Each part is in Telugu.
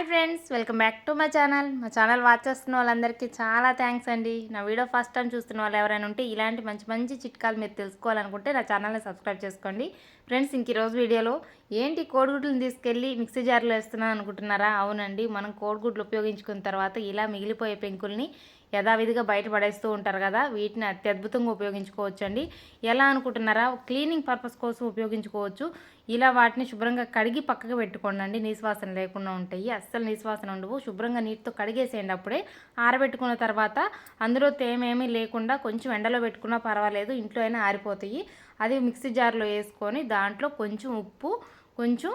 Hi friends welcome back to my channel. మా ఛానల్ వాచ్ చేస్తున్న వాళ్ళందరికీ చాలా థ్యాంక్స్ అండి. నా వీడియో ఫస్ట్ టైం చూస్తున్న వాళ్ళు ఎవరైనా ఉంటే ఇలాంటి మంచి మంచి చిట్కాలు మీరు తెలుసుకోవాలనుకుంటే నా ఛానల్ని సబ్స్క్రైబ్ చేసుకోండి. ఫ్రెండ్స్ ఇంక ఈరోజు వీడియోలో ఏంటి కోడిగుడ్లను తీసుకెళ్ళి మిక్సీ జార్లో వేస్తున్నాను అనుకుంటున్నారా? అవునండి మనం కోడిగుడ్లు ఉపయోగించుకున్న తర్వాత ఇలా మిగిలిపోయే పెంకుల్ని యథావిధిగా బయట పడేస్తూ ఉంటారు కదా వీటిని అత్యద్భుతంగా ఉపయోగించుకోవచ్చు అండి ఎలా అనుకుంటున్నారా? క్లీనింగ్ పర్పస్ కోసం ఉపయోగించుకోవచ్చు. ఇలా వాటిని శుభ్రంగా కడిగి పక్కకు పెట్టుకోండి అండి నీశ్వాసన లేకుండా ఉంటాయి. అస్సలు నీశ్వాసన ఉండవు. శుభ్రంగా నీటితో కడిగేసేయండి అప్పుడే. ఆరబెట్టుకున్న తర్వాత అందులో తేమేమీ లేకుండా కొంచెం ఎండలో పెట్టుకున్నా పర్వాలేదు. ఇంట్లో అయినా ఆరిపోతాయి. అది మిక్సీ జార్లో వేసుకొని దాంట్లో కొంచెం ఉప్పు కొంచెం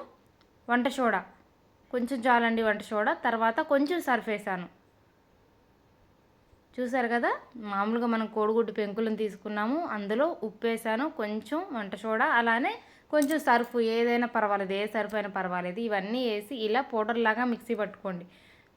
వంట సోడా. కొంచెం చాలండి వంట సోడా. తర్వాత కొంచెం సర్ఫ్ వేసాను. చూసారు కదా? మామూలుగా మనం కోడిగుడ్డు పెంకులను తీసుకున్నాము. అందులో ఉప్పు వేసాను కొంచెం వంట సోడా అలానే కొంచెం సర్ఫ్ ఏదైనా పర్వాలేదు. ఏ సర్ఫ్ అయినా పర్వాలేదు. ఇవన్నీ వేసి ఇలా పౌడర్ లాగా మిక్సీ పట్టుకోండి.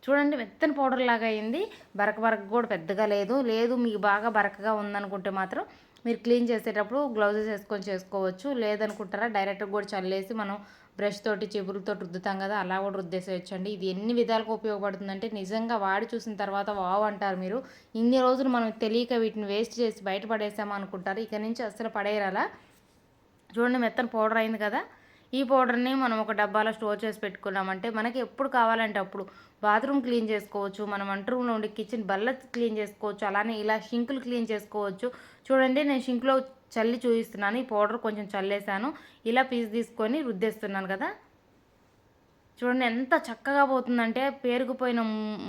చూడండి మెత్తని పౌడర్ లాగా అయింది. బరక బరక కూడా పెద్దగా లేదు. లేదు మీకు బాగా బరకగా ఉందనుకుంటే మాత్రం మీరు క్లీన్ చేసేటప్పుడు గ్లౌజెస్ వేసుకొని చేసుకోవచ్చు. లేదనుకుంటారా డైరెక్ట్గా కూడా చల్లేసి మనం బ్రష్ తోటి చెబులతో రుద్దుతాం కదా అలా కూడా రుద్దేసేయచ్చండి. ఇది ఎన్ని విధాలుగా ఉపయోగపడుతుందంటే నిజంగా వాడి చూసిన తర్వాత వావ్ అంటారు మీరు. ఇన్ని రోజులు మనం తెలియక వీటిని వేస్ట్ చేసి బయటపడేసామా అనుకుంటారు ఇక నుంచి అస్సలు పడేయరాలా? చూడండి మెత్తని పౌడర్ అయింది కదా. ఈ పౌడర్ని మనం ఒక డబ్బాలో స్టోర్ చేసి పెట్టుకున్నామంటే మనకి ఎప్పుడు కావాలంటే అప్పుడు బాత్రూమ్ క్లీన్ చేసుకోవచ్చు మనం వంట రూమ్లో ఉండి కిచెన్ బల్ల క్లీన్ చేసుకోవచ్చు అలానే ఇలా షింకులు క్లీన్ చేసుకోవచ్చు. చూడండి నేను షింక్లో చల్లి చూపిస్తున్నాను. ఈ పౌడర్ కొంచెం చల్లేసాను ఇలా పీస్ తీసుకొని రుద్దేస్తున్నాను కదా. చూడండి ఎంత చక్కగా పోతుందంటే పేరుకుపోయిన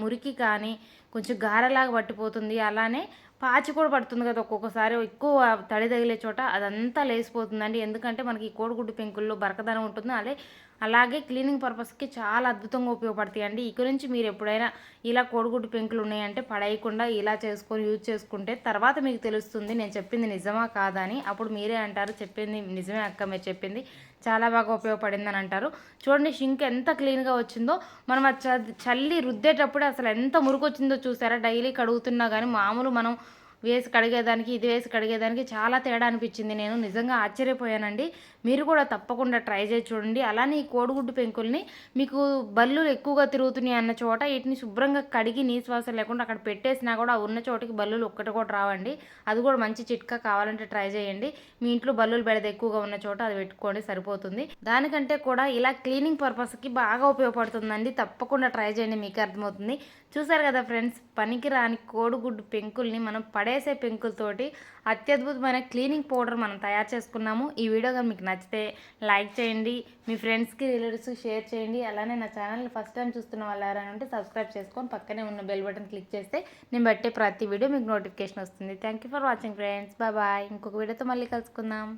మురికి కానీ కొంచెం గారలాగా పట్టిపోతుంది. అలానే పాచి కూడా పడుతుంది కదా ఒక్కొక్కసారి. ఎక్కువ తడి తగిలే చోట అదంతా లేసిపోతుందండి. ఎందుకంటే మనకి కోడిగుడ్డు పెంకుల్లో బరకదనం ఉంటుంది. అదే అలాగే క్లీనింగ్ పర్పస్కి చాలా అద్భుతంగా ఉపయోగపడతాయి అండి ఈ నుంచి మీరు ఎప్పుడైనా ఇలా కోడిగుడ్డు పెంకులు ఉన్నాయంటే పడేయకుండా ఇలా చేసుకొని యూజ్ చేసుకుంటే తర్వాత మీకు తెలుస్తుంది నేను చెప్పింది నిజమా కాదా అని. అప్పుడు మీరే అంటారు చెప్పింది నిజమే అక్క మీరు చెప్పింది చాలా బాగా ఉపయోగపడిందని అంటారు. చూడండి షింక్ ఎంత క్లీన్గా వచ్చిందో. మనం చల్లి రుద్దేటప్పుడు అసలు ఎంత మురుకు వచ్చిందో చూసారా? డైలీ కడుగుతున్నా కానీ మామూలు మనం వేసి కడిగేదానికి ఇది వేసి కడిగేదానికి చాలా తేడా అనిపించింది. నేను నిజంగా ఆశ్చర్యపోయానండి. మీరు కూడా తప్పకుండా ట్రై చేసి చూడండి. అలానే ఈ కోడిగుడ్డు పెంకుల్ని మీకు బల్లు ఎక్కువగా తిరుగుతున్నాయి అన్న చోట వీటిని శుభ్రంగా కడిగి నీశ్వాస లేకుండా అక్కడ పెట్టేసినా కూడా ఉన్న చోటికి బల్లులు ఒక్కటి కూడా రావండి. అది కూడా మంచి చిట్కా కావాలంటే ట్రై చేయండి. మీ ఇంట్లో బల్లులు బెడద ఎక్కువగా ఉన్న చోట అది పెట్టుకోండి సరిపోతుంది. దానికంటే కూడా ఇలా క్లీనింగ్ పర్పస్కి బాగా ఉపయోగపడుతుందండి. తప్పకుండా ట్రై చేయండి మీకు అర్థమవుతుంది. చూసారు కదా ఫ్రెండ్స్ పనికిరాని కోడిగుడ్డు పెంకుల్ని మనం పడేసే పెంకులతోటి అత్యద్భుతమైన క్లీనింగ్ పౌడర్ మనం తయారు చేసుకున్నాము. ఈ వీడియో కానీ మీకు నచ్చితే లైక్ చేయండి మీ ఫ్రెండ్స్కి రిలేటివ్స్కి షేర్ చేయండి. అలానే నా ఛానల్ని ఫస్ట్ టైం చూస్తున్న వాళ్ళు ఎవరైనా ఉంటే సబ్స్క్రైబ్ చేసుకొని పక్కనే ఉన్న బెల్ బటన్ క్లిక్ చేస్తే నేను బట్టే ప్రతి వీడియో మీకు నోటిఫికేషన్ వస్తుంది. Thank you for watching friends. Bye bye. ఇంకొక వీడియోతో మళ్ళీ కలుసుకుందాం.